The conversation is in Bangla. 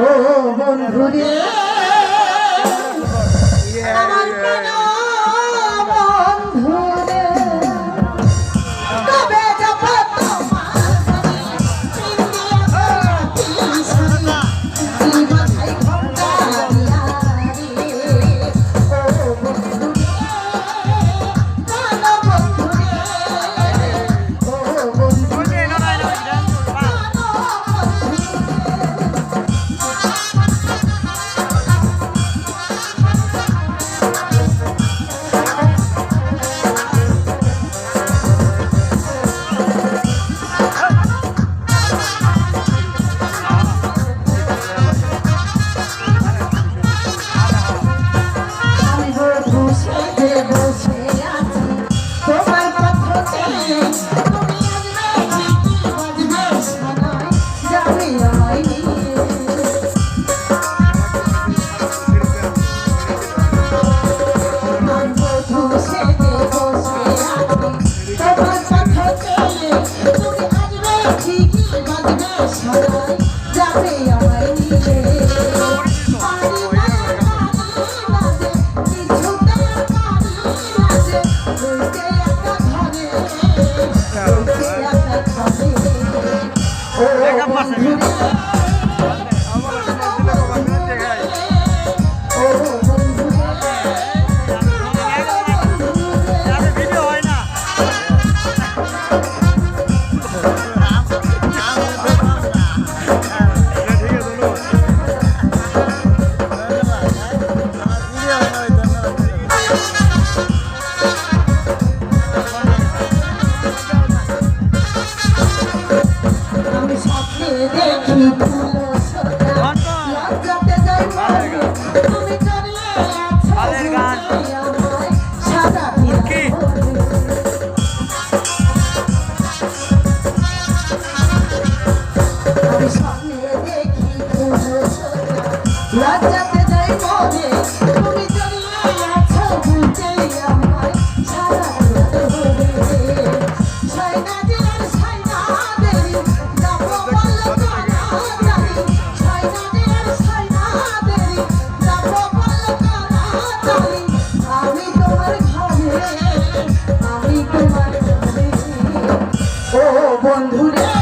ও বন্ধু যে রইতে লজ্জাতে যাই মনে তুমি জানলে আছো বুঝে বন্ধুরা।